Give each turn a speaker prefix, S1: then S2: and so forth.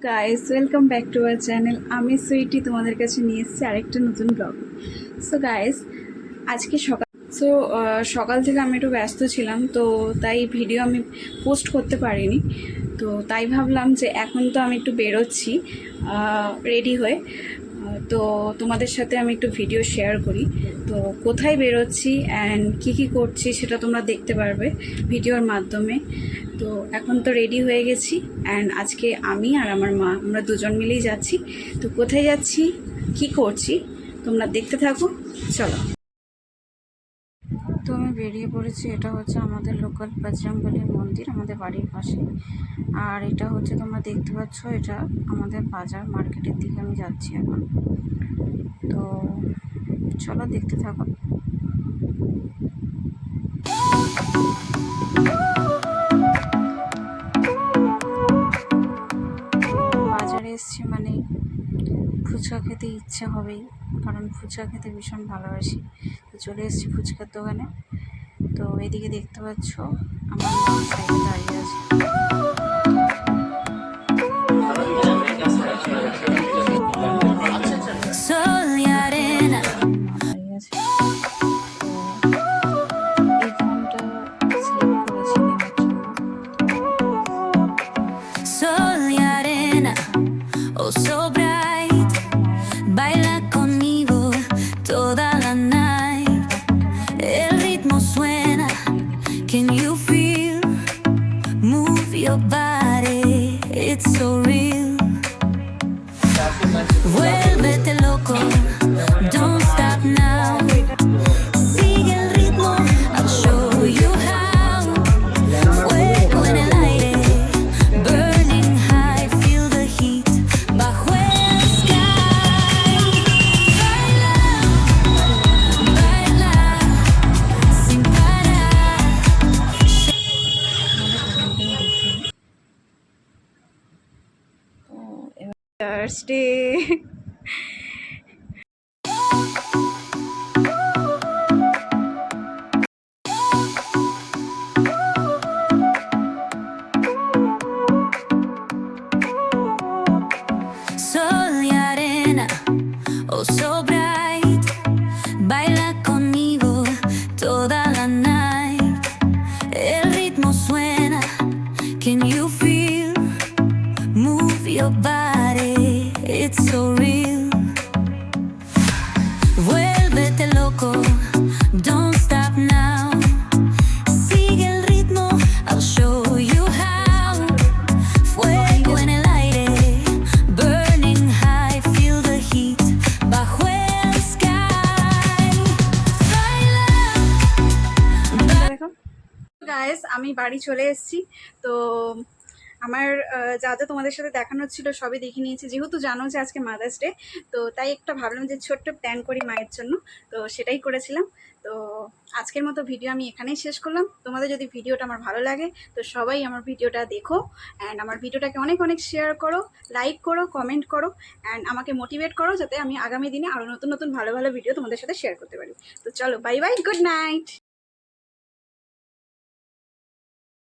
S1: Guys welcome back to our channel আমি সুইটি তোমাদের কাছে নিয়ে এসেছি আরেকটা নতুন ব্লগ সো গাইস আজকে সকাল সো সকাল থেকে আমি একটু ব্যস্ত ছিলাম, তো তাই ভিডিও আমি পোস্ট করতে পারিনি। তো তাই ভাবলাম যে এখন তো আমি একটু বেরোচ্ছি রেডি হয়ে। তো তোমাদের সাথে আমি একটু ভিডিও শেয়ার করি। তো কোথায় বেরোচ্ছি অ্যান্ড কী কী করছি সেটা তোমরা দেখতে পারবে ভিডিওর মাধ্যমে। তো এখন তো রেডি হয়ে গেছি অ্যান্ড আজকে আমি আর আমার মা, আমরা দুজন মিলেই যাচ্ছি। তো কোথায় যাচ্ছি? কি করছি? তোমরা দেখতে থাকো। চলো। তো আমি বেরিয়ে পড়েছি, এটা হচ্ছে আমাদের লোকাল বজরংবলীর মন্দির, আমাদের বাড়ির পাশে। আর এটা হচ্ছে তোমরা দেখতে পাচ্ছ, এটা আমাদের বাজার মার্কেটের দিকে আমি যাচ্ছি এখন। তো চলো দেখতে থাকো। ফুচকা খেতে ইচ্ছা হবেই, কারণ ফুচকা খেতে ভীষণ ভালোবাসি। তো চলে এসেছি ফুচকার দোকানে। তো এদিকে দেখতে পাচ্ছ, আমার দাঁড়িয়ে আছে।
S2: It's so
S1: Thursday
S2: Sol y arena, oh so it's so real. Vuélvete loco, don't stop now. Sigue el ritmo, I'll show you how. Fuego en el aire, burning high, feel the heat bajo el sky. Baila.
S1: Guys আমি বাড়ি চলে এসেছি তো আমার যা যা তোমাদের সাথে দেখানোর ছিল সবই দেখে নিয়েছি। যেহেতু জানো যে আজকে মাদার্স ডে তো তাই একটা ভাবলাম যে ছোট্ট প্ল্যান করি মায়ের জন্য। তো সেটাই করেছিলাম। তো আজকের মতো ভিডিও আমি এখানেই শেষ করলাম। তোমাদের যদি ভিডিওটা আমার ভালো লাগে, তো সবাই আমার ভিডিওটা দেখো। অ্যান্ড আমার ভিডিওটাকে অনেক অনেক শেয়ার করো লাইক করো কমেন্ট করো। অ্যান্ড আমাকে মোটিভেট করো যাতে আমি আগামী দিনে আরও নতুন নতুন ভালো ভালো ভিডিও তোমাদের সাথে শেয়ার করতে পারি। তো চলো বাই বাই গুড নাইট